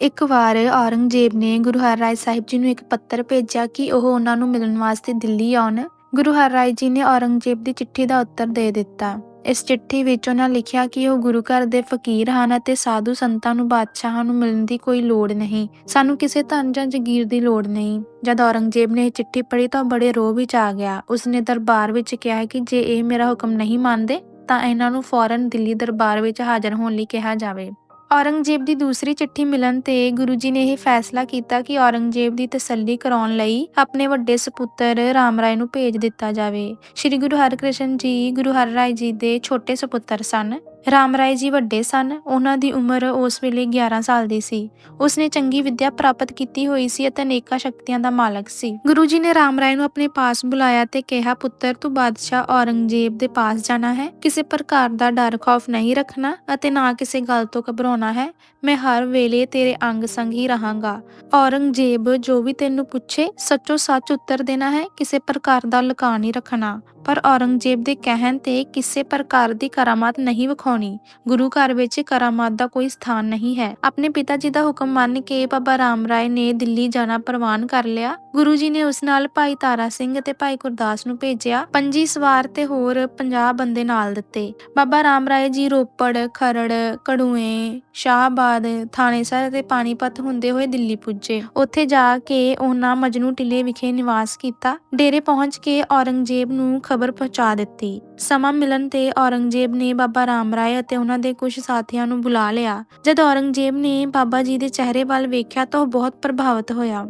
ਇੱਕ ਵਾਰ ਔਰੰਗਜ਼ੇਬ ਨੇ ਗੁਰੂ ਹਰਰਾਏ ਸਾਹਿਬ ਜੀ ਨੂੰ ਇੱਕ ਪੱਤਰ ਭੇਜਿਆ ਕਿ ਉਹ ਉਹਨਾਂ ਨੂੰ ਮਿਲਣ ਵਾਸਤੇ ਦਿੱਲੀ ਆਉਣ। ਗੁਰੂ ਹਰਰਾਏ ਜੀ ਨੇ ਔਰੰਗਜ਼ੇਬ ਦੀ ਚਿੱਠੀ ਦਾ ਉੱਤਰ ਦੇ ਦਿੱਤਾ। ਇਸ ਚਿੱਠੀ ਵਿੱਚ ਉਹਨਾਂ ਲਿਖਿਆ ਕਿ ਉਹ ਗੁਰੂ ਘਰ ਦੇ ਫਕੀਰ ਹਨ ਅਤੇ ਸਾਧੂ ਸੰਤਾਂ ਨੂੰ ਬਾਦਸ਼ਾਹਾਂ ਨੂੰ ਮਿਲਣ ਦੀ ਕੋਈ ਲੋੜ ਨਹੀਂ। ਸਾਨੂੰ ਕਿਸੇ ਧਨ ਜਾਂ ਜਗੀਰ ਦੀ ਲੋੜ ਨਹੀਂ। ਜਦ ਔਰੰਗਜ਼ੇਬ ਨੇ ਇਹ ਚਿੱਠੀ ਪੜ੍ਹੀ ਤਾਂ ਉਹ ਬੜੇ ਰੋਹ ਵਿੱਚ ਆ ਗਿਆ। ਉਸਨੇ ਦਰਬਾਰ ਵਿੱਚ ਕਿਹਾ ਕਿ ਜੇ ਇਹ ਮੇਰਾ ਹੁਕਮ ਨਹੀਂ ਮੰਨਦੇ, ਤਾਂ ਇਹਨਾਂ ਨੂੰ ਫੌਰਨ ਦਿੱਲੀ ਦਰਬਾਰ ਵਿੱਚ ਹਾਜ਼ਰ ਹੋਣ ਲਈ ਕਿਹਾ ਜਾਵੇ। ਔਰੰਗਜ਼ੇਬ ਦੀ ਦੂਸਰੀ ਚਿੱਠੀ ਮਿਲਣ ਤੇ ਗੁਰੂ ਜੀ ਨੇ ਇਹ ਫੈਸਲਾ ਕੀਤਾ ਕਿ ਔਰੰਗਜ਼ੇਬ ਦੀ ਤਸੱਲੀ ਕਰਾਉਣ ਲਈ ਆਪਣੇ ਵੱਡੇ ਸੁਪੁੱਤਰ ਰਾਮ ਰਾਏ ਨੂੰ ਭੇਜ ਦਿੱਤਾ ਜਾਵੇ। ਸ੍ਰੀ ਗੁਰੂ ਹਰਕ੍ਰਿਸ਼ਨ ਜੀ ਗੁਰੂ ਹਰ ਰਾਏ ਜੀ ਦੇ ਛੋਟੇ ਸੁਪੁੱਤਰ ਸਨ। ਰਾਮ ਰਾਏ ਜੀ ਵੱਡੇ ਸਨ। ਉਹਨਾਂ ਦੀ ਉਮਰ ਉਸ ਵੇਲੇ 11 ਸਾਲ ਦੀ ਸੀ। ਉਸਨੇ ਚੰਗੀ ਵਿੱਦਿਆ ਪ੍ਰਾਪਤ ਕੀਤੀ ਹੋਈ ਸੀ ਅਤੇ ਅਨੇਕਾਂ ਸ਼ਕਤੀਆਂ ਦਾ ਮਾਲਕ ਸੀ। ਗੁਰੂ ਜੀ ਨੇ ਰਾਮ ਰਾਏ ਨੂੰ ਆਪਣੇ ਪਾਸ ਬੁਲਾਇਆ ਤੇ ਕਿਹਾ, ਪੁੱਤਰ, ਤੂੰ ਬਾਦਸ਼ਾਹ ਔਰੰਗਜ਼ੇਬ ਦੇ ਪਾਸ ਜਾਣਾ ਹੈ। ਕਿਸੇ ਪ੍ਰਕਾਰ ਦਾ ਡਰ, ਖੌਫ ਨਹੀਂ ਰੱਖਣਾ ਅਤੇ ਨਾ ਕਿਸੇ ਗੱਲ ਤੋਂ ਘਬਰਾਉਣਾ ਹੈ। ਮੈਂ ਹਰ ਵੇਲੇ ਤੇਰੇ ਅੰਗ ਸੰਗ ਹੀ ਰਹਾਂਗਾ। ਔਰੰਗਜ਼ੇਬ ਜੋ ਵੀ ਤੈਨੂੰ ਪੁੱਛੇ ਸੱਚੋ ਸੱਚ ਉੱਤਰ ਦੇਣਾ ਹੈ। ਕਿਸੇ ਪ੍ਰਕਾਰ ਦਾ ਲੁਕਾ ਨਹੀਂ ਰੱਖਣਾ। ਪਰ ਔਰੰਗਜ਼ੇਬ ਦੇ ਕਹਿਣ ਤੇ ਕਿਸੇ ਪ੍ਰਕਾਰ ਦੀ ਕਰਾਮਾਤ ਨਹੀਂ ਵਿਖਾਉਣੀ। ਗੁਰੂ ਘਰ ਵਿੱਚ ਕਰਾਮਾਤ ਦਾ ਕੋਈ ਸਥਾਨ ਨਹੀਂ ਹੈ। ਆਪਣੇ ਪਿਤਾ ਜੀ ਦਾ ਹੁਕਮ ਮੰਨ ਕੇ ਬਾਬਾ ਰਾਮ ਰਾਏ ਨੇ ਦਿੱਲੀ ਜਾਣਾ ਪ੍ਰਵਾਨ ਕਰ ਲਿਆ। ਗੁਰੂ ਜੀ ਨੇ ਉਸ ਨਾਲ ਭਾਈ ਤਾਰਾ ਸਿੰਘ ਅਤੇ ਭਾਈ ਗੁਰਦਾਸ ਨੂੰ ਭੇਜਿਆ। ਪੰਜੀ ਸਵਾਰ ਤੇ ਹੋਰ 50 ਬੰਦੇ ਨਾਲ ਦਿੱਤੇ। ਬਾਬਾ ਰਾਮ ਰਾਏ ਜੀ ਰੋਪੜ, ਖਰੜ, ਕੜੂਏ, ਸ਼ਾਹਬਾਦ ਥਾਣੇਸਰ ਅਤੇ ਪਾਣੀਪਤ ਹੁੰਦੇ ਹੋਏ ਦਿੱਲੀ ਪੁੱਜੇ। ਉੱਥੇ ਜਾ ਕੇ ਉਹਨਾਂ ਮਜਨੂ ਟਿੱਲੇ ਵਿਖੇ ਨਿਵਾਸ ਕੀਤਾ। ਡੇਰੇ ਪਹੁੰਚ ਕੇ ਔਰੰਗਜ਼ੇਬ ਨੂੰ ਖਬਰ ਪਹੁੰਚਾ ਦਿੱਤੀ। ਸਮਾਂ ਮਿਲਣ ਤੇ ਔਰੰਗਜ਼ੇਬ ਨੇ ਬਾਬਾ ਰਾਮ ਰਾਏ ਅਤੇ ਉਹਨਾਂ ਦੇ ਕੁਝ ਸਾਥੀਆਂ ਨੂੰ ਬੁਲਾ ਲਿਆ। ਜਦ ਔਰੰਗਜ਼ੇਬ ਨੇ ਬਾਬਾ ਜੀ ਦੇ ਚਿਹਰੇ ਵੱਲ ਵੇਖਿਆ ਤਾਂ ਉਹ ਬਹੁਤ ਪ੍ਰਭਾਵਿਤ ਹੋਇਆ।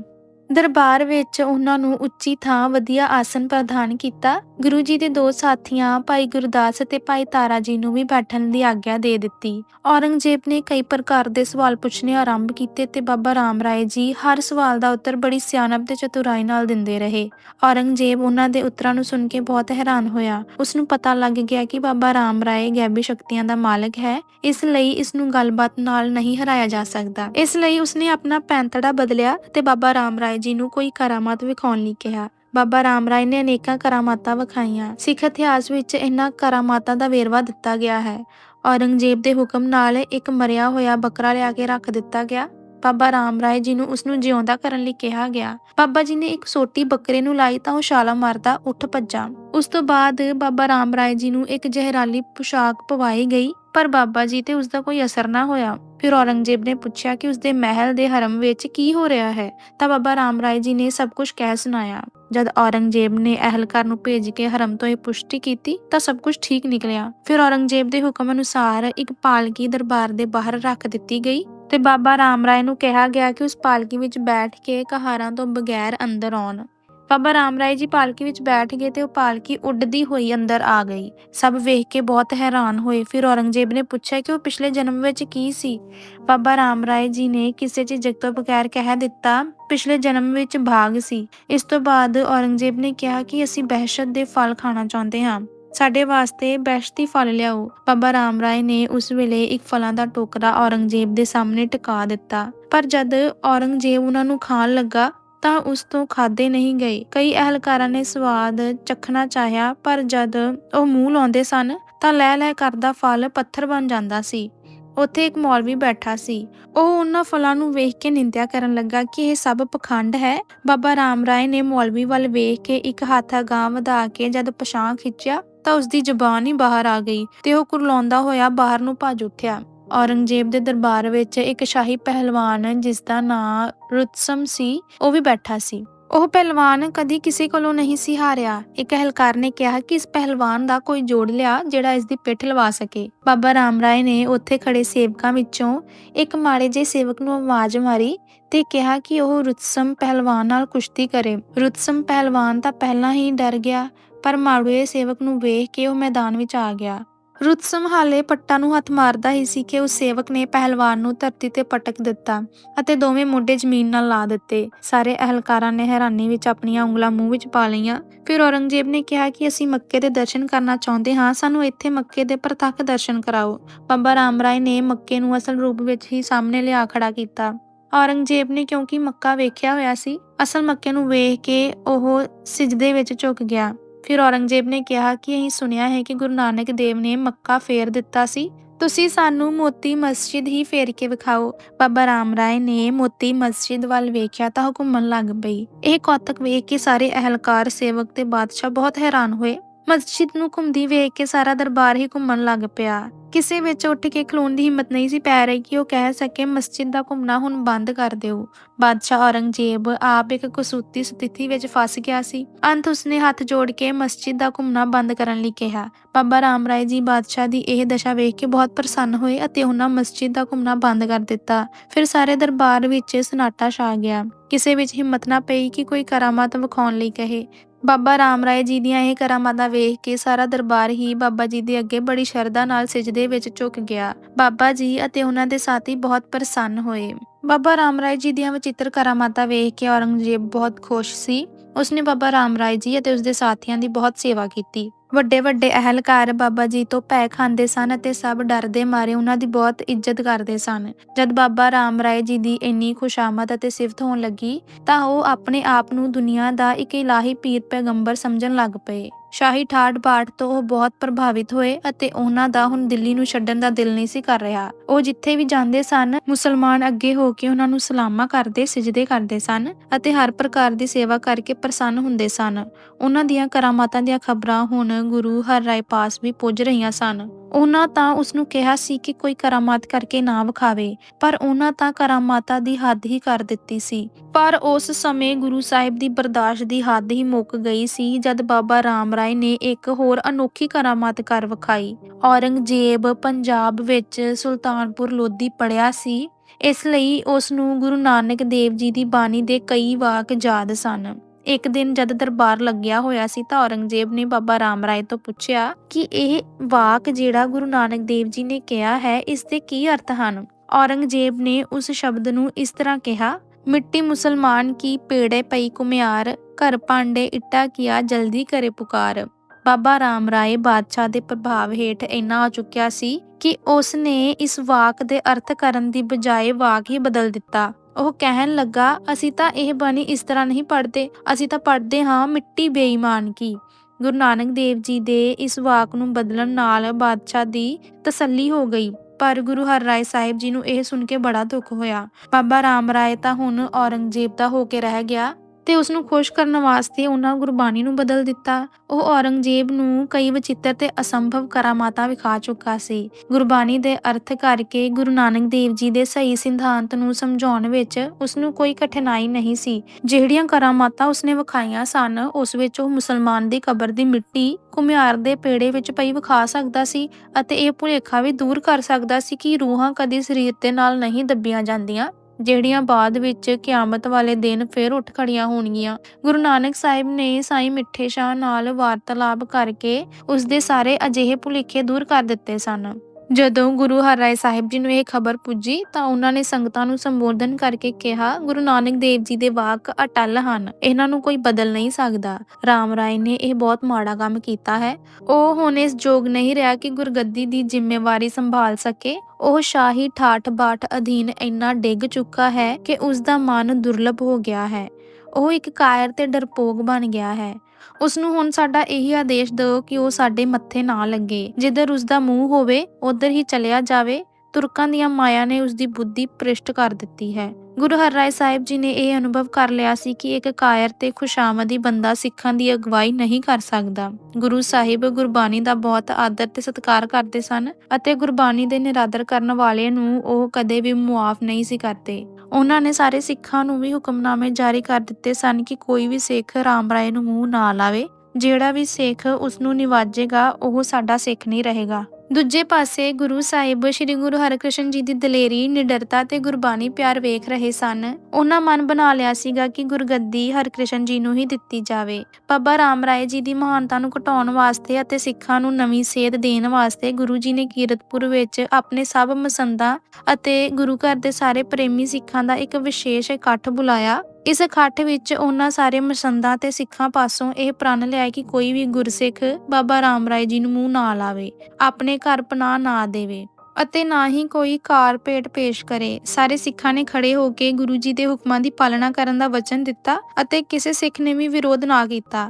ਦਰਬਾਰ ਵਿੱਚ ਉਹਨਾਂ ਨੂੰ ਉੱਚੀ ਥਾਂ ਵਧੀਆ ਆਸਨ ਪ੍ਰਦਾਨ ਕੀਤਾ ਗੁਰੂ ਜੀ ਦੇ ਦੋ ਸਾਥੀਆਂ, ਭਾਈ ਗੁਰਦਾਸ ਅਤੇ ਭਾਈ ਤਾਰਾ ਜੀ ਨੂੰ ਵੀ ਬੈਠਣ ਦੀ ਆਗਿਆ ਦੇ ਦਿੱਤੀ। ਔਰੰਗਜ਼ੇਬ ਨੇ ਕਈ ਪ੍ਰਕਾਰ ਦੇ ਸਵਾਲ ਪੁੱਛਣੇ ਆਰੰਭ ਕੀਤੇ ਤੇ ਬਾਬਾ ਰਾਮ ਰਾਏ ਜੀ ਹਰ ਸਵਾਲ ਦਾ ਉੱਤਰ ਬੜੀ ਸਿਆਣਪ ਤੇ ਚਤੁਰਾਈ ਨਾਲ ਦਿੰਦੇ ਰਹੇ। ਔਰੰਗਜ਼ੇਬ ਉਹਨਾਂ ਦੇ ਉੱਤਰਾਂ ਨੂੰ ਸੁਣ ਕੇ ਬਹੁਤ ਹੈਰਾਨ ਹੋਇਆ। ਉਸ ਨੂੰ ਪਤਾ ਲੱਗ ਗਿਆ ਕਿ ਬਾਬਾ ਰਾਮ ਰਾਏ ਗੈਬੀ ਸ਼ਕਤੀਆਂ ਦਾ ਮਾਲਕ ਹੈ। ਇਸ ਲਈ ਇਸ ਨੂੰ ਗੱਲਬਾਤ ਨਾਲ ਨਹੀਂ ਹਰਾਇਆ ਜਾ ਸਕਦਾ। ਇਸ ਲਈ ਉਸਨੇ ਆਪਣਾ ਪੈਂਤੜਾ ਬਦਲਿਆ ਤੇ ਬਾਬਾ ਰਾਮ ਰਾਏ ਜੀ ਨੂੰ ਕੋਈ ਕਰਾਮਾਤ ਵਿਖਾਉਣ ਲਈ ਕਿਹਾ। ਬਾਬਾ ਰਾਮ ਰਾਏ ਨੇ ਅਨੇਕਾਂ ਕਰਾਮਾਤਾਂ ਵਿਖਾਈਆਂ। ਸਿੱਖ ਇਤਿਹਾਸ ਵਿੱਚ ਇਹਨਾਂ ਕਰਾਮਾਤਾਂ ਦਾ ਵੇਰਵਾ ਦਿੱਤਾ ਗਿਆ ਹੈ। ਔਰੰਗਜ਼ੇਬ ਦੇ ਹੁਕਮ ਨਾਲ ਇੱਕ ਮਰਿਆ ਹੋਇਆ ਬੱਕਰਾ ਲਿਆ ਕੇ ਰੱਖ ਦਿੱਤਾ ਗਿਆ। ਬਾਬਾ ਰਾਮ ਰਾਏ ਜੀ ਨੂੰ ਉਸ ਨੂੰ ਜਿਉਂਦਾ ਕਰਨ ਲਈ ਕਿਹਾ ਗਿਆ। ਬਾਬਾ ਜੀ ਨੇ ਇੱਕ ਸੋਟੀ ਬੱਕਰੇ ਨੂੰ ਲਾਈ ਤਾਂ ਉਹ ਛਾਲਾ ਮਾਰਦਾ ਉੱਠ ਭੱਜਾ। ਉਸ ਤੋਂ ਬਾਅਦ ਬਾਬਾ ਰਾਮ ਰਾਏ ਜੀ ਨੂੰ ਇੱਕ ਜ਼ਹਿਰਾਲੀ ਪੁਸ਼ਾਕ ਪਵਾਈ ਗਈ, ਪਰ ਬਾਬਾ ਜੀ ਤੇ ਉਸ ਦਾ ਕੋਈ ਅਸਰ ਨਾ ਹੋਇਆ। ਫਿਰ ਔਰੰਗਜ਼ੇਬ ਨੇ ਪੁੱਛਿਆ ਕਿ ਉਸ ਦੇ ਮਹਿਲ ਦੇ ਹਰਮ ਵਿੱਚ ਕੀ ਹੋ ਰਿਹਾ ਹੈ? ਤਾਂ ਬਾਬਾ ਰਾਮ ਰਾਏ ਜੀ ਨੇ ਸਭ ਕੁਝ ਕਹਿ ਸੁਣਾਇਆ। ਜਦ ਔਰੰਗਜ਼ੇਬ ਨੇ ਅਹਿਲਕਾਰ ਨੂੰ ਭੇਜ ਕੇ ਹਰਮ ਤੋਂ ਇਹ ਪੁਸ਼ਟੀ ਕੀਤੀ, ਤਾਂ ਸਭ ਕੁਝ ਠੀਕ ਨਿਕਲਿਆ। ਫਿਰ ਔਰੰਗਜ਼ੇਬ ਦੇ ਹੁਕਮ ਅਨੁਸਾਰ ਇੱਕ ਪਾਲਕੀ ਦਰਬਾਰ ਦੇ ਬਾਹਰ ਰੱਖ ਦਿੱਤੀ ਗਈ ਤੇ ਬਾਬਾ ਰਾਮ ਰਾਏ ਨੂੰ ਕਿਹਾ ਗਿਆ ਕਿ ਉਸ ਪਾਲਕੀ ਵਿੱਚ ਬੈਠ ਕੇ ਕਹਾਰਾਂ ਤੋਂ ਬਗੈਰ ਅੰਦਰ ਆਉਣ। ਬਾਬਾ ਰਾਮ ਰਾਏ ਜੀ ਪਾਲਕੀ ਵਿੱਚ ਬੈਠ ਗਏ ਤੇ ਉਹ ਪਾਲਕੀ ਉੱਡਦੀ ਹੋਈ ਅੰਦਰ ਆ ਗਈ। ਸਭ ਵੇਖ ਕੇ ਬਹੁਤ ਹੈਰਾਨ ਹੋਏ। ਫਿਰ ਔਰੰਗਜ਼ੇਬ ਨੇ ਪੁੱਛਿਆ ਕਿ ਉਹ ਪਿਛਲੇ ਜਨਮ ਵਿੱਚ ਕੀ ਸੀ? ਬਾਬਾ ਰਾਮ ਰਾਏ ਜੀ ਨੇ ਕਿਸੇ ਝਿਜਕ ਤੋਂ ਬਗੈਰ ਕਹਿ ਦਿੱਤਾ, ਪਿਛਲੇ ਜਨਮ ਵਿੱਚ ਭਾਗ ਸੀ। ਇਸ ਤੋਂ ਬਾਅਦ ਔਰੰਗਜ਼ੇਬ ਨੇ ਕਿਹਾ ਕਿ ਅਸੀਂ ਬਹਿਸ਼ਤ ਦੇ ਫਲ ਖਾਣਾ ਚਾਹੁੰਦੇ ਹਾਂ। ਸਾਡੇ ਵਾਸਤੇ ਬਹਿਸ਼ਤੀ ਫਲ ਲਿਆਓ। ਬਾਬਾ ਰਾਮ ਰਾਏ ਨੇ ਉਸ ਵੇਲੇ ਇੱਕ ਫਲਾਂ ਦਾ ਟੋਕਰਾ ਔਰੰਗਜ਼ੇਬ ਦੇ ਸਾਹਮਣੇ ਟਿਕਾ ਦਿੱਤਾ। ਪਰ ਜਦ ਔਰੰਗਜ਼ੇਬ ਉਹਨਾਂ ਨੂੰ ਖਾਣ ਲੱਗਾ ਤਾਂ ਉਸ ਤੋਂ ਖਾਦੇ ਨਹੀਂ ਗਏ। ਕਈ ਅਹਿਲਕਾਰਾਂ ਨੇ ਸਵਾਦ ਚਖਣਾ ਚਾਹਿਆ, ਪਰ ਜਦ ਉਹ ਮੂੰਹ ਲਾਉਂਦੇ ਸਨ, ਤਾਂ ਲੈ ਲੈ ਕਰਦਾ ਫਲ ਪੱਥਰ ਬਣ ਜਾਂਦਾ ਸੀ। ਉੱਥੇ ਇੱਕ ਮੌਲਵੀ ਬੈਠਾ ਸੀ। ਉਹ ਉਹਨਾਂ ਫਲਾਂ ਨੂੰ ਵੇਖ ਕੇ ਨਿੰਦਿਆ ਕਰਨ ਲੱਗਾ ਕਿ ਇਹ ਸਭ ਪਖੰਡ ਹੈ। ਬਾਬਾ ਰਾਮ ਰਾਏ ਨੇ ਮੌਲਵੀ ਵੱਲ ਵੇਖ ਕੇ ਇੱਕ ਹੱਥ ਅਗਾਂਹ ਵਧਾ ਕੇ ਜਦ ਪਛਾਣ ਖਿੱਚਿਆ, ਤਾਂ ਉਸ ਦੀ ਜ਼ੁਬਾਨ ਹੀ ਬਾਹਰ ਆ ਗਈ ਤੇ ਉਹ ਕੁਰਲਾਉਂਦਾ ਹੋਇਆ ਬਾਹਰ ਨੂੰ ਭੱਜ ਉੱਠਿਆ। ਔਰੰਗਜ਼ੇਬ ਦੇ ਦਰਬਾਰ ਵਿੱਚ ਇੱਕ ਸ਼ਾਹੀ ਪਹਿਲਵਾਨ ਜਿਸ ਦਾ ਨਾਂ ਰੁਤਸਮ ਸੀ, ਉਹ ਵੀ ਬੈਠਾ ਸੀ। ਉਹ ਪਹਿਲਵਾਨ ਕਦੀ ਕਿਸੇ ਕੋਲੋਂ ਨਹੀਂ ਸੀ ਹਾਰਿਆ। ਇੱਕ ਅਹਲਕਾਰ ਨੇ ਕਿਹਾ ਕਿ ਇਸ ਪਹਿਲਵਾਨ ਦਾ ਕੋਈ ਜੋੜ ਲਿਆ ਜਿਹੜਾ ਇਸ ਦੀ ਪਿੱਠ ਲਵਾ ਸਕੇ। ਬਾਬਾ ਰਾਮ ਰਾਏ ਨੇ ਉੱਥੇ ਖੜੇ ਸੇਵਕਾਂ ਵਿੱਚੋਂ ਇੱਕ ਮਾੜੇ ਜਿਹੇ ਸੇਵਕ ਨੂੰ ਆਵਾਜ਼ ਮਾਰੀ ਤੇ ਕਿਹਾ ਕਿ ਉਹ ਰੁਤਸਮ ਪਹਿਲਵਾਨ ਨਾਲ ਕੁਸ਼ਤੀ ਕਰੇ। ਰੁਤਸਮ ਪਹਿਲਵਾਨ ਤਾਂ ਪਹਿਲਾਂ ਹੀ ਡਰ ਗਿਆ, ਪਰ ਮਾੜੂਏ ਸੇਵਕ ਨੂੰ ਵੇਖ ਕੇ ਉਹ ਮੈਦਾਨ ਵਿੱਚ ਆ ਗਿਆ। ਰੁਤਸਮ ਹਾਲੇ ਪੱਟਾਂ ਨੂੰ ਹੱਥ ਮਾਰਦਾ ਹੀ ਸੀ ਕਿ ਉਸ ਸੇਵਕ ਨੇ ਪਹਿਲਵਾਨ ਨੂੰ ਧਰਤੀ ਤੇ ਪਟਕ ਦਿੱਤਾ ਅਤੇ ਦੋਵੇਂ ਮੋਢੇ ਜ਼ਮੀਨ ਨਾਲ ਲਾ ਦਿੱਤੇ। ਸਾਰੇ ਅਹਲਕਾਰਾਂ ਨੇ ਹੈਰਾਨੀ ਵਿੱਚ ਆਪਣੀਆਂ ਉਂਗਲਾਂ ਮੂੰਹ ਵਿੱਚ ਪਾ ਲਈਆਂ। ਫਿਰ ਔਰੰਗਜ਼ੇਬ ਨੇ ਕਿਹਾ ਕਿ ਅਸੀਂ ਮੱਕੇ ਦੇ ਦਰਸ਼ਨ ਕਰਨਾ ਚਾਹੁੰਦੇ ਹਾਂ, ਸਾਨੂੰ ਇੱਥੇ ਮੱਕੇ ਦੇ ਪ੍ਰਤੱਖ ਦਰਸ਼ਨ ਕਰਾਓ। ਬਾਬਾ ਰਾਮ ਰਾਏ ਨੇ ਮੱਕੇ ਨੂੰ ਅਸਲ ਰੂਪ ਵਿੱਚ ਹੀ ਸਾਹਮਣੇ ਲਿਆ ਖੜਾ ਕੀਤਾ। ਔਰੰਗਜ਼ੇਬ ਨੇ ਕਿਉਂਕਿ ਮੱਕਾ ਵੇਖਿਆ ਹੋਇਆ ਸੀ, ਅਸਲ ਮੱਕੇ ਨੂੰ ਵੇਖ ਕੇ ਉਹ ਸਿਜਦੇ ਵਿੱਚ ਝੁਕ ਗਿਆ। ਫਿਰ ਔਰੰਗਜ਼ੇਬ ਨੇ ਕਿਹਾ ਕਿ ਅਸੀਂ ਸੁਣਿਆ ਹੈ ਕਿ ਗੁਰੂ ਨਾਨਕ ਦੇਵ ਨੇ ਮੱਕਾ ਫੇਰ ਦਿੱਤਾ ਸੀ। ਤੁਸੀਂ ਸਾਨੂੰ ਮੋਤੀ ਮਸਜਿਦ ਹੀ ਫੇਰ ਕੇ ਵਿਖਾਓ। ਬਾਬਾ ਰਾਮ ਰਾਏ ਨੇ ਮੋਤੀ ਮਸਜਿਦ ਵੱਲ ਵੇਖਿਆ ਤਾਂ ਉਹ ਘੁੰਮਣ ਲੱਗ ਪਈ। ਇਹ ਕੌਤਕ ਵੇਖ ਕੇ ਸਾਰੇ ਅਹਲਕਾਰ ਸੇਵਕ ਤੇ ਬਾਦਸ਼ਾਹ ਬਹੁਤ ਹੈਰਾਨ ਹੋਏ। ਮਸਜਿਦ ਨੂੰ ਘੁੰਮਦੀ ਵੇਖ ਕੇ ਸਾਰਾ ਦਰਬਾਰ ਹੀ ਘੁੰਮਣ ਲੱਗ ਪਿਆ। ਕਿਸੇ ਵਿੱਚ ਉੱਠ ਕੇ ਖਲੋਣ ਦੀ ਹਿੰਮਤ ਨਹੀਂ ਸੀ ਪੈ ਰਹੀ ਕਿ ਉਹ ਕਹਿ ਸਕੇ, ਮਸਜਿਦ ਦਾ ਘੁੰਮਣਾ ਹੁਣ ਬੰਦ ਕਰ ਦਿਓ। ਬਾਦਸ਼ਾਹ ਔਰੰਗਜ਼ੇਬ ਆਪ ਇੱਕ ਕਸੂਤੀ ਸਥਿਤੀ ਵਿੱਚ ਫਸ ਗਿਆ ਸੀ। ਅੰਤ ਉਸਨੇ ਹੱਥ ਜੋੜ ਕੇ ਮਸਜਿਦ ਦਾ ਘੁੰਮਣਾ ਬੰਦ ਕਰਨ ਲਈ ਕਿਹਾ। ਬਾਬਾ ਰਾਮ ਰਾਏ ਜੀ ਬਾਦਸ਼ਾਹ ਦੀ ਇਹ ਦਸ਼ਾ ਵੇਖ ਕੇ ਬਹੁਤ ਪ੍ਰਸੰਨ ਹੋਏ ਅਤੇ ਉਹਨਾਂ ਮਸਜਿਦ ਦਾ ਘੁੰਮਣਾ ਬੰਦ ਕਰ ਦਿੱਤਾ। ਫਿਰ ਸਾਰੇ ਦਰਬਾਰ ਵਿੱਚ ਸਨਾਟਾ ਛਾ ਗਿਆ। ਕਿਸੇ ਵਿੱਚ ਹਿੰਮਤ ਨਾ ਪਈ ਕਿ ਕੋਈ ਕਰਾਮਾਤ ਵਿਖਾਉਣ ਲਈ ਕਹੇ। ਬਾਬਾ ਰਾਮ ਰਾਏ ਜੀ ਦੀਆਂ ਇਹ ਕਰਾਮਾਤਾਂ ਵੇਖ ਕੇ ਸਾਰਾ ਦਰਬਾਰ ਹੀ ਬਾਬਾ ਜੀ ਦੇ ਅੱਗੇ ਬੜੀ ਸ਼ਰਧਾ ਨਾਲ ਸਿਜਦੇ ਵਿੱਚ ਝੁਕ ਗਿਆ। ਬਾਬਾ ਜੀ ਅਤੇ ਉਹਨਾਂ ਦੇ ਸਾਥੀ ਬਹੁਤ ਪ੍ਰਸੰਨ ਹੋਏ। ਬਾਬਾ ਰਾਮ ਰਾਏ ਜੀ ਦੀਆਂ ਵਿਚਿੱਤਰ ਕਰਾਮਾਤਾਂ ਵੇਖ ਕੇ ਔਰੰਗਜ਼ੇਬ ਬਹੁਤ ਖੁਸ਼ ਸੀ। ਉਸਨੇ ਬਾਬਾ ਰਾਮ ਰਾਏ ਜੀ ਅਤੇ ਉਸਦੇ ਸਾਥੀਆਂ ਦੀ ਬਹੁਤ ਸੇਵਾ ਕੀਤੀ। ਵੱਡੇ ਵੱਡੇ ਅਹਿਲਕਾਰ ਬਾਬਾ ਜੀ ਤੋਂ ਭੈ ਖਾਂਦੇ ਸਨ ਅਤੇ ਸਭ ਡਰਦੇ ਮਾਰੇ ਉਹਨਾਂ ਦੀ ਬਹੁਤ ਇੱਜ਼ਤ ਕਰਦੇ ਸਨ। ਜਦ ਬਾਬਾ ਰਾਮ ਰਾਏ ਜੀ ਦੀ ਇੰਨੀ ਖੁਸ਼ਾਮਦ ਅਤੇ ਸਿਫਤ ਹੋਣ ਲੱਗੀ, ਤਾਂ ਉਹ ਆਪਣੇ ਆਪ ਨੂੰ ਦੁਨੀਆ ਦਾ ਇੱਕ ਇਲਾਹੀ ਪੀਰ ਪੈਗੰਬਰ ਸਮਝਣ ਲੱਗ ਪਏ। ਸ਼ਾਹੀ ਠਾੜ ਬਾੜ ਤੋਂ ਉਹ ਬਹੁਤ ਪ੍ਰਭਾਵਿਤ ਹੋਏ ਅਤੇ ਉਹਨਾਂ ਦਾ ਹੁਣ ਦਿੱਲੀ ਨੂੰ ਛੱਡਣ ਦਾ ਦਿਲ ਨਹੀਂ ਸੀ ਕਰ ਰਿਹਾ। ਉਹ ਜਿੱਥੇ ਵੀ ਜਾਂਦੇ ਸਨ, ਮੁਸਲਮਾਨ ਅੱਗੇ ਹੋ ਕੇ ਉਹਨਾਂ ਨੂੰ ਸਲਾਮਾ ਕਰਦੇ, ਸਿਜਦੇ ਕਰਦੇ ਸਨ ਅਤੇ ਹਰ ਪ੍ਰਕਾਰ ਦੀ ਸੇਵਾ ਕਰਕੇ ਪ੍ਰਸੰਨ ਹੁੰਦੇ ਸਨ। ਉਹਨਾਂ ਦੀਆਂ ਕਰਾਮਾਤਾਂ ਦੀਆਂ ਖਬਰਾਂ ਹੁਣ ਗੁਰੂ ਹਰ ਰਾਏ ਪਾਸ ਵੀ ਪੁੱਜ ਰਹੀਆਂ ਸਨ। ਉਹਨਾਂ ਤਾਂ ਉਸ ਨੂੰ ਕਿਹਾ ਸੀ ਕਿ ਕੋਈ ਕਰਾਮਾਤ ਕਰਕੇ ਨਾ ਵਿਖਾਵੇ, ਪਰ ਉਹਨਾਂ ਤਾਂ ਕਰਾਮਾਤਾਂ ਦੀ ਹੱਦ ਹੀ ਕਰ ਦਿੱਤੀ ਸੀ। ਪਰ ਉਸ ਸਮੇਂ ਗੁਰੂ ਸਾਹਿਬ ਦੀ ਬਰਦਾਸ਼ਤ ਦੀ ਹੱਦ ਹੀ ਮੁੱਕ ਗਈ ਸੀ ਜਦ ਬਾਬਾ ਰਾਮ ਰਾਏ ਨੇ ਇੱਕ ਹੋਰ ਅਨੋਖੀ ਕਰਾਮਾਤ ਕਰ ਵਿਖਾਈ। ਔਰੰਗਜ਼ੇਬ ਪੰਜਾਬ ਵਿੱਚ ਸੁਲਤਾਨਪੁਰ ਲੋਧੀ ਪੜਿਆ ਸੀ। ਇਸ ਲਈ ਉਸ ਨੂੰ ਗੁਰੂ ਨਾਨਕ ਦੇਵ ਜੀ ਦੀ ਬਾਣੀ ਦੇ ਕਈ ਵਾਕ ਯਾਦ ਸਨ। ਇੱਕ ਦਿਨ ਜਦ ਦਰਬਾਰ ਲੱਗਿਆ ਹੋਇਆ ਸੀ ਤਾਂ ਔਰੰਗਜ਼ੇਬ ਨੇ ਬਾਬਾ ਰਾਮ ਰਾਏ ਤੋਂ ਪੁੱਛਿਆ ਕਿ ਇਹ ਵਾਕ ਜਿਹੜਾ ਗੁਰੂ ਨਾਨਕ ਦੇਵ ਜੀ ਨੇ ਕਿਹਾ ਹੈ, ਇਸ ਦੇ ਕੀ ਅਰਥ ਹਨ? ਔਰੰਗਜ਼ੇਬ ਨੇ ਉਸ ਸ਼ਬਦ ਨੂੰ ਇਸ ਤਰ੍ਹਾਂ ਕਿਹਾ, ਮਿੱਟੀ ਮੁਸਲਮਾਨ ਕੀ ਪੇੜੇ ਪਈ ਕੁਮਿਆਰ ਘਰ ਪਾਂਡੇ ਇੱਟਾ ਕੀਆ ਜਲਦੀ ਕਰੇ ਪੁਕਾਰ। ਬਾਬਾ ਰਾਮ ਰਾਏ ਬਾਦਸ਼ਾਹ ਦੇ ਪ੍ਰਭਾਵ ਹੇਠ ਇੰਨਾ ਆ ਚੁੱਕਿਆ ਸੀ ਕਿ ਉਸ ਨੇ ਇਸ ਵਾਕ ਦੇ ਅਰਥ ਕਰਨ ਦੀ ਬਜਾਏ ਵਾਕ ਹੀ ਬਦਲ ਦਿੱਤਾ। ਉਹ ਕਹਿਣ ਲੱਗਾ, ਅਸੀਂ ਤਾਂ ਇਹ ਬਾਣੀ ਇਸ ਤਰ੍ਹਾਂ ਨਹੀਂ ਪੜ੍ਹਦੇ। ਅਸੀਂ ਤਾਂ ਪੜ੍ਹਦੇ ਹਾਂ ਮਿੱਟੀ ਬੇਈਮਾਨ ਕੀ। ਗੁਰੂ ਨਾਨਕ ਦੇਵ ਜੀ ਦੇ ਇਸ ਵਾਕ ਨੂੰ ਬਦਲਣ ਨਾਲ ਬਾਦਸ਼ਾਹ ਦੀ ਤਸੱਲੀ ਹੋ ਗਈ। ਪਰ ਗੁਰੂ ਹਰ ਰਾਏ ਸਾਹਿਬ ਜੀ ਨੂੰ ਇਹ ਸੁਣ ਕੇ ਬੜਾ ਦੁੱਖ ਹੋਇਆ। ਬਾਬਾ ਰਾਮ ਰਾਏ ਤਾਂ ਹੁਣ ਔਰੰਗਜ਼ੇਬ ਦਾ ਹੋ ਕੇ ਰਹਿ ਗਿਆ। ਤੇ ਉਸ ਨੂੰ ਖੁਸ਼ ਕਰਨ ਵਾਸਤੇ ਉਹਨਾਂ ਗੁਰਬਾਣੀ ਨੂੰ ਬਦਲ ਦਿੱਤਾ। ਉਹ ਔਰੰਗਜ਼ੇਬ ਨੂੰ ਕਈ ਵਿਚਿੱਤਰ ਤੇ ਅਸੰਭਵ ਕਰਾਮਾਤਾਂ ਵਿਖਾ ਚੁੱਕਾ ਸੀ। ਗੁਰਬਾਣੀ ਦੇ ਅਰਥ ਕਰਕੇ ਗੁਰੂ ਨਾਨਕ ਦੇਵ ਜੀ ਦੇ ਸਹੀ ਸਿਧਾਂਤ ਨੂੰ ਸਮਝਾਉਣ ਵਿੱਚ ਉਸ ਨੂੰ ਕੋਈ ਕਠਿਨਾਈ ਨਹੀਂ ਸੀ। ਜਿਹੜੀਆਂ ਕਰਾਮਾਤਾਂ ਉਸਨੇ ਵਿਖਾਈਆਂ ਸਨ, ਉਸ ਵਿੱਚ ਉਹ ਮੁਸਲਮਾਨ ਦੀ ਕਬਰ ਦੀ ਮਿੱਟੀ ਕੁਮਿਆਰ ਦੇ ਪੇੜੇ ਵਿੱਚ ਪਈ ਵਿਖਾ ਸਕਦਾ ਸੀ ਅਤੇ ਇਹ ਭੁਲੇਖਾ ਵੀ ਦੂਰ ਕਰ ਸਕਦਾ ਸੀ ਕਿ ਰੂਹਾਂ ਕਦੀ ਸਰੀਰ ਦੇ ਨਾਲ ਨਹੀਂ ਦੱਬੀਆਂ ਜਾਂਦੀਆਂ। ਜਿਹੜੀਆਂ ਬਾਅਦ ਵਿੱਚ ਕਿਆਮਤ ਵਾਲੇ ਦਿਨ ਫੇਰ ਉੱਠ ਖੜੀਆਂ ਹੋਣਗੀਆਂ। ਗੁਰੂ ਨਾਨਕ ਸਾਹਿਬ ਨੇ ਸਾਈ ਮਿੱਠੇ ਸ਼ਾਹ ਨਾਲ ਵਾਰਤਾਲਾਪ ਕਰਕੇ ਉਸ ਦੇ ਸਾਰੇ ਅਜਿਹੇ ਭੁਲੇਖੇ ਦੂਰ ਕਰ ਦਿੱਤੇ ਸਨ। ਜਦੋਂ ਗੁਰੂ ਹਰਰਾਏ ਸਾਹਿਬ ਜੀ ਨੂੰ ਇਹ ਖਬਰ ਪੁੱਜੀ, ਤਾਂ ਉਹਨਾਂ ਨੇ ਸੰਗਤਾਂ ਨੂੰ ਸੰਬੋਧਨ ਕਰਕੇ ਕਿਹਾ, ਗੁਰੂ ਨਾਨਕ ਦੇਵ ਜੀ ਦੇ ਵਾਕ ਅਟਲ ਹਨ, ਇਹਨਾਂ ਨੂੰ ਕੋਈ ਬਦਲ ਨਹੀਂ ਸਕਦਾ। ਰਾਮ ਰਾਏ ਨੇ ਇਹ ਬਹੁਤ ਮਾੜਾ ਕੰਮ ਕੀਤਾ ਹੈ। ਉਹ ਹੁਣ ਇਸ ਯੋਗ ਨਹੀਂ ਰਿਹਾ ਕਿ ਗੁਰਗੱਦੀ ਦੀ ਜ਼ਿੰਮੇਵਾਰੀ ਸੰਭਾਲ ਸਕੇ। ਉਹ ਸ਼ਾਹੀ ਠਾਠ ਬਾਠ ਅਧੀਨ ਇੰਨਾ ਡਿੱਗ ਚੁੱਕਾ ਹੈ ਕਿ ਉਸ ਦਾ ਮਨ ਦੁਰਲਭ ਹੋ ਗਿਆ ਹੈ। ਉਹ ਇੱਕ ਕਾਇਰ ਤੇ ਡਰਪੋਕ ਬਣ ਗਿਆ ਹੈ। ਉਸ ਨੂੰ ਹੁਣ ਸਾਡਾ ਇਹੀ ਆਦੇਸ਼ ਦਿਓ ਕਿ ਉਹ ਸਾਡੇ ਮੱਥੇ ਨਾ ਲੱਗੇ। ਜਿੱਧਰ ਉਸ ਦਾ ਮੂੰਹ ਹੋਵੇ, ਉਧਰ ਹੀ ਚਲਿਆ ਜਾਵੇ। ਤੁਰਕਾਂ ਦੀਆਂ ਮਾਇਆ ਨੇ ਉਸ ਦੀ ਬੁੱਧੀ ਭ੍ਰਿਸ਼ਟ ਕਰ ਦਿੱਤੀ ਹੈ। ਗੁਰੂ ਹਰਰਾਏ ਸਾਹਿਬ ਜੀ ਨੇ ਇਹ ਅਨੁਭਵ ਕਰ ਲਿਆ ਸੀ ਕਿ ਇੱਕ ਕਾਇਰ ਤੇ ਖੁਸ਼ਾਮਦੀ ਬੰਦਾ ਸਿੱਖਾਂ ਦੀ ਅਗਵਾਈ ਨਹੀਂ ਕਰ ਸਕਦਾ। ਗੁਰੂ ਸਾਹਿਬ ਗੁਰਬਾਣੀ ਦਾ ਬਹੁਤ ਆਦਰ ਤੇ ਸਤਿਕਾਰ ਕਰਦੇ ਸਨ ਅਤੇ ਗੁਰਬਾਣੀ ਦੇ ਨਿਰਾਦਰ ਕਰਨ ਵਾਲੇ ਨੂੰ ਉਹ ਕਦੇ ਵੀ ਮੁਆਫ ਨਹੀਂ ਸੀ ਕਰਦੇ। ਉਹਨਾਂ ਨੇ ਸਾਰੇ ਸਿੱਖਾਂ ਨੂੰ ਵੀ ਹੁਕਮਨਾਮੇ ਜਾਰੀ ਕਰ ਦਿੱਤੇ ਸਨ ਕਿ ਕੋਈ ਵੀ ਸਿੱਖ ਰਾਮ ਰਾਏ ਨੂੰ ਮੂੰਹ ਨਾ ਲਾਵੇ। ਜਿਹੜਾ ਵੀ ਸਿੱਖ ਉਸ ਨੂੰ ਨਿਵਾਜੇਗਾ, ਉਹ ਸਾਡਾ ਸਿੱਖ ਨਹੀਂ ਰਹੇਗਾ। ਦੂਜੇ ਪਾਸੇ ਗੁਰੂ ਸਾਹਿਬ ਸ੍ਰੀ ਗੁਰੂ ਹਰਕ੍ਰਿਸ਼ਨ ਜੀ ਦੀ ਦਲੇਰੀ, ਨਿਡਰਤਾ ਤੇ ਗੁਰਬਾਣੀ ਪਿਆਰ ਵੇਖ ਰਹੇ ਸਨ। ਉਹਨਾਂ ਮਨ ਬਣਾ ਲਿਆ ਸੀਗਾ ਕਿ ਗੁਰਗੱਦੀ ਹਰਕ੍ਰਿਸ਼ਨ ਜੀ ਨੂੰ ਹੀ ਦਿੱਤੀ ਜਾਵੇ। ਬਾਬਾ ਰਾਮ ਰਾਏ ਜੀ ਦੀ ਮਹਾਨਤਾ ਨੂੰ ਘਟਾਉਣ ਵਾਸਤੇ ਅਤੇ ਸਿੱਖਾਂ ਨੂੰ ਨਵੀਂ ਸੇਧ ਦੇਣ ਵਾਸਤੇ ਗੁਰੂ ਜੀ ਨੇ ਕੀਰਤਪੁਰ ਵਿੱਚ ਆਪਣੇ ਸਭ ਮਸੰਦਾਂ ਅਤੇ ਗੁਰੂ ਘਰ ਦੇ ਸਾਰੇ ਪ੍ਰੇਮੀ ਸਿੱਖਾਂ ਦਾ ਇੱਕ ਵਿਸ਼ੇਸ਼ ਇਕੱਠ ਬੁਲਾਇਆ। ਇਸ ਇਕੱਠ ਵਿੱਚ ਉਹਨਾਂ ਸਾਰੇ ਮਸੰਦਾਂ ਤੇ ਸਿੱਖਾਂ ਪਾਸੋਂ ਇਹ ਪ੍ਰਣ ਲਿਆ ਕਿ ਕੋਈ ਵੀ ਗੁਰਸਿੱਖ ਬਾਬਾ ਰਾਮ ਰਾਏ ਜੀ ਨੂੰ ਮੂੰਹ ਨਾ ਲਾਵੇ, ਆਪਣੇ ਘਰ ਪਨਾਹ ਨਾ ਦੇਵੇ ਅਤੇ ਨਾ ਹੀ ਕੋਈ ਕਾਰ ਭੇਟ ਪੇਸ਼ ਕਰੇ। ਸਾਰੇ ਸਿੱਖਾਂ ਨੇ ਖੜੇ ਹੋ ਕੇ ਗੁਰੂ ਜੀ ਦੇ ਹੁਕਮਾਂ ਦੀ ਪਾਲਣਾ ਕਰਨ ਦਾ ਵਚਨ ਦਿੱਤਾ ਅਤੇ ਕਿਸੇ ਸਿੱਖ ਨੇ ਵੀ ਵਿਰੋਧ ਨਾ ਕੀਤਾ।